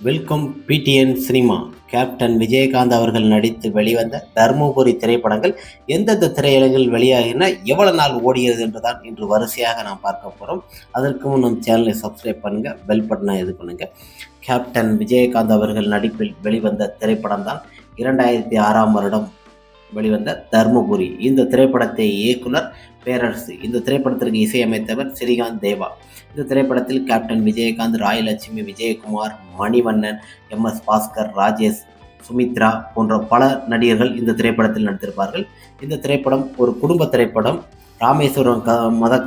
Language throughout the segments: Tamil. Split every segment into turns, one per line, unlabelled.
Welcome PTN cinema. Captain Vijayakanth அவர்கள் நடித்து வெளிவந்த தர்மபுரி திரைப்படங்கள் எந்தெந்த திரையரங்கில் வெளியாகின எவ்வளவு நாள் ஓடியது என்றுதான் இன்று வரிசையாக நாம் பார்க்க போகிறோம் அதற்கு முன் நம் சேனலை சப்ஸ்கிரைப் பண்ணுங்கள் பெல் பட்டனை இது பண்ணுங்கள் கேப்டன் விஜயகாந்த் அவர்கள் நடிப்பில் வெளிவந்த திரைப்படம் தான் இரண்டாயிரத்தி ஆறாம் வருடம் வெளிவந்த தர்மபுரி. இந்த திரைப்படத்தை இயக்குனர் பேரரசு. இந்த திரைப்படத்திற்கு இசையமைத்தவர் ஸ்ரீகாந்த் தேவா. இந்த திரைப்படத்தில் captain Vijayakanth Raai Laxmi Vijayakumar Manivannan M. S. Bhaskar Rajesh Sumithra போன்ற பல நடிகர்கள் இந்த திரைப்படத்தில் நடித்திருப்பார்கள். இந்த திரைப்படம் ஒரு குடும்ப திரைப்படம். ராமேஸ்வரம் க மத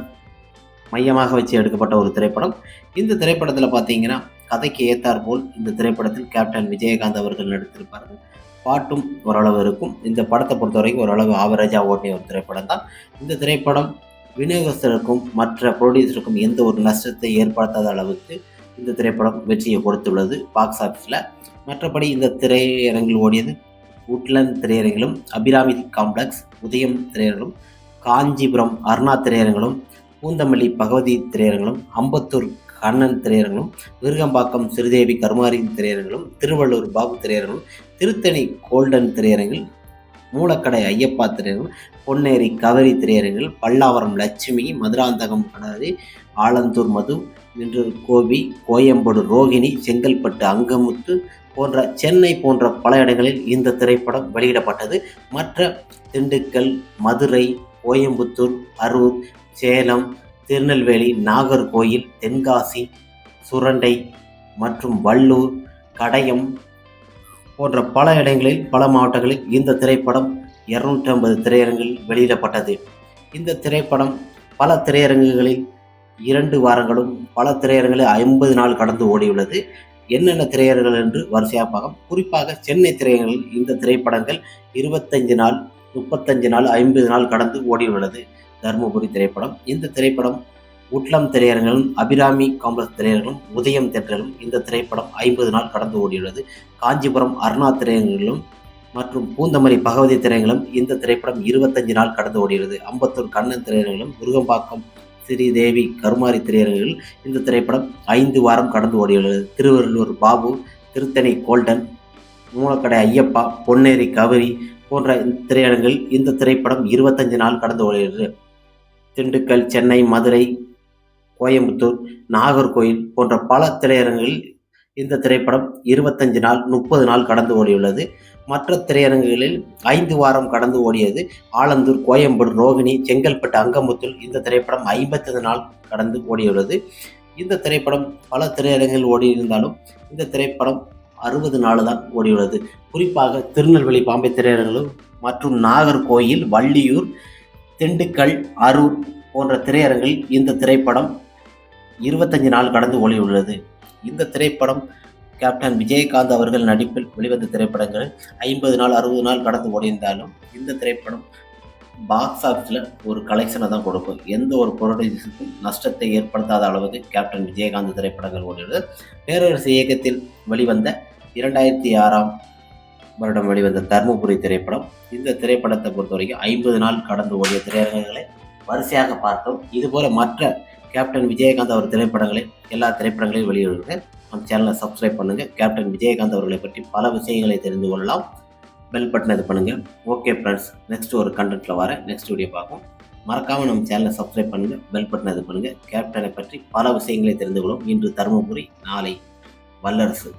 மையமாக வச்சு எடுக்கப்பட்ட ஒரு திரைப்படம். இந்த திரைப்படத்தில் பார்த்தீங்கன்னா கதைக்கு ஏற்றாற்போல் இந்த திரைப்படத்தில் கேப்டன் விஜயகாந்த் அவர்கள் நடித்திருப்பார்கள். பாட்டும் ஓரளவு இருக்கும். இந்த படத்தை பொறுத்த வரைக்கும் ஓரளவு ஆவரேஜாக ஓட்டிய ஒரு திரைப்படம் தான். இந்த திரைப்படம் விநியோகஸ்தருக்கும் மற்ற ப்ரொடியூசருக்கும் எந்த ஒரு நஷ்டத்தை ஏற்படுத்தாத அளவுக்கு இந்த திரைப்படம் வெற்றியை கொடுத்துள்ளது பாக்ஸ் ஆஃபீஸில் மற்றபடி இந்த திரையரங்கில் ஓடியது உட்லண்ட் திரையரங்கிலும் அபிராமி காம்ப்ளெக்ஸ் உதயம் திரையரங்கிலும் காஞ்சிபுரம் அருணா திரையரங்கிலும் பூந்தமல்லி பகவதி திரையரங்கிலும் அம்பத்தூர் கண்ணன் திரையரங்கம் விருகம்பாக்கம் ஸ்ரீதேவி கருமாரியின் திரையரங்கிலும் திருவள்ளூர் பாபு திரையரங்கிலும் திருத்தணி கோல்டன் திரையரங்கில் மூலக்கடை ஐயப்பா திரையரங்கில் பொன்னேரி கவரி திரையரங்கில் பல்லாவரம் லட்சுமி மதுராந்தகம் கடாரி ஆலந்தூர் மது இன்று கோபி கோயம்பேடு ரோகிணி செங்கல்பட்டு அங்கமுத்து போன்ற சென்னை போன்ற பல இடங்களில் இந்த திரைப்படம் வெளியிடப்பட்டது. மற்ற திண்டுக்கல் மதுரை கோயம்புத்தூர் அரூர் சேலம் திருநெல்வேலி நாகர்கோயில் தென்காசி சுரண்டை மற்றும் வள்ளூர் கடையம் போன்ற பல இடங்களில் பல மாவட்டங்களில் இந்த திரைப்படம் இருநூற்றி ஐம்பது திரையரங்கில் வெளியிடப்பட்டது. இந்த திரைப்படம் பல திரையரங்குகளில் இரண்டு வாரங்களும் பல திரையரங்குகளில் ஐம்பது நாள் கடந்து ஓடியுள்ளது. என்னென்ன திரையரங்குகள் என்று வரிசையாக பார்க்கும் குறிப்பாக சென்னை திரையரங்கில் இந்த திரைப்படங்கள் இருபத்தஞ்சு நாள் முப்பத்தஞ்சு நாள் ஐம்பது நாள் கடந்து ஓடியுள்ளது. தருமபுரி திரைப்படம். இந்த திரைப்படம் உட்லம் திரையரங்களும் அபிராமி காம்ப்ளக்ஸ் திரையரங்களும் உதயம் தேட்டர்களும் இந்த திரைப்படம் ஐம்பது நாள் கடந்து ஓடியுள்ளது. காஞ்சிபுரம் அருணா திரையரங்கிலும் மற்றும் பூந்தமல்லி பகவதி திரையரங்களும் இந்த திரைப்படம் இருபத்தஞ்சு நாள் கடந்து ஓடியுள்ளது. அம்பத்தூர் கண்ணன் திரையரங்களும் முருகம்பாக்கம் ஸ்ரீதேவி கருமாரி திரையரங்கில் இந்த திரைப்படம் ஐந்து வாரம் கடந்து ஓடியுள்ளது. திருவள்ளூர் பாபு திருத்தணி கோல்டன் மூலக்கடை ஐயப்பா பொன்னேரி கவரி போன்ற திரையரங்கில் இந்த திரைப்படம் இருபத்தஞ்சு நாள் கடந்து ஓடுகிறது திண்டுக்கல் சென்னை மதுரை கோயம்புத்தூர் நாகர்கோயில் போன்ற பல திரையரங்குகளில் இந்த திரைப்படம் இருபத்தஞ்சு நாள் முப்பது நாள் கடந்து ஓடியுள்ளது. மற்ற திரையரங்குகளில் ஐந்து வாரம் கடந்து ஓடியது. ஆலந்தூர் கோயம்பேடு ரோகிணி செங்கல்பட்டு அங்கமுத்தூர் இந்த திரைப்படம் ஐம்பத்தஞ்சு நாள் கடந்து ஓடியுள்ளது. இந்த திரைப்படம் பல திரையரங்குகள் ஓடியிருந்தாலும் இந்த திரைப்படம் அறுபது நாள் தான் ஓடியுள்ளது. குறிப்பாக திருநெல்வேலி பாம்பே திரையரங்குகளும் மற்றும் நாகர்கோயில் வள்ளியூர் திண்டுக்கல் அரூர் போன்ற திரையரங்கில் இந்த திரைப்படம் இருபத்தஞ்சு நாள் கடந்து ஓடியுள்ளது இந்த திரைப்படம் கேப்டன் விஜயகாந்த் அவர்கள் நடிப்பில் வெளிவந்த திரைப்படங்கள் ஐம்பது நாள் அறுபது நாள் கடந்து ஓடியிருந்தாலும் இந்த திரைப்படம் பாக்ஸ் ஆஃபீஸில் ஒரு கலெக்ஷனை தான் கொடுக்கும். எந்த ஒரு ப்ரொடியூசருக்கும் நஷ்டத்தை ஏற்படுத்தாத அளவுக்கு கேப்டன் விஜயகாந்த் திரைப்படங்கள் ஓடியுள்ளது பேரரசு இயக்கத்தில் வெளிவந்த இரண்டாயிரத்தி ஆறாம் வருடம் வெளிவந்த தர்மபுரி திரைப்படம். இந்த திரைப்படத்தை பொறுத்த வரைக்கும் ஐம்பது நாள் கடந்து ஓடிய திரையரங்குகளை வரிசையாக பார்த்தோம். இதுபோல் மற்ற கேப்டன் விஜயகாந்த் அவர் திரைப்படங்களை எல்லா திரைப்படங்களையும் வெளியிடுகிறேன். நம்ம சேனலை சப்ஸ்கிரைப் பண்ணுங்கள் கேப்டன் விஜயகாந்த் அவர்களை பற்றி பல விஷயங்களை தெரிந்து கொள்ளலாம். பெல் பட்டன் இது பண்ணுங்கள் ஓகே ஃப்ரெண்ட்ஸ் நெக்ஸ்ட் ஒரு கண்டென்ட்டில் வரேன். நெக்ஸ்ட் வீடியோ பார்ப்போம். மறக்காமல் நம்ம சேனலை சப்ஸ்கிரைப் பண்ணுங்கள் பெல் பட்டன் இது பண்ணுங்கள் கேப்டனை பற்றி பல விஷயங்களை தெரிந்து கொள்ளும் இன்று தருமபுரி நாளை வல்லரசு.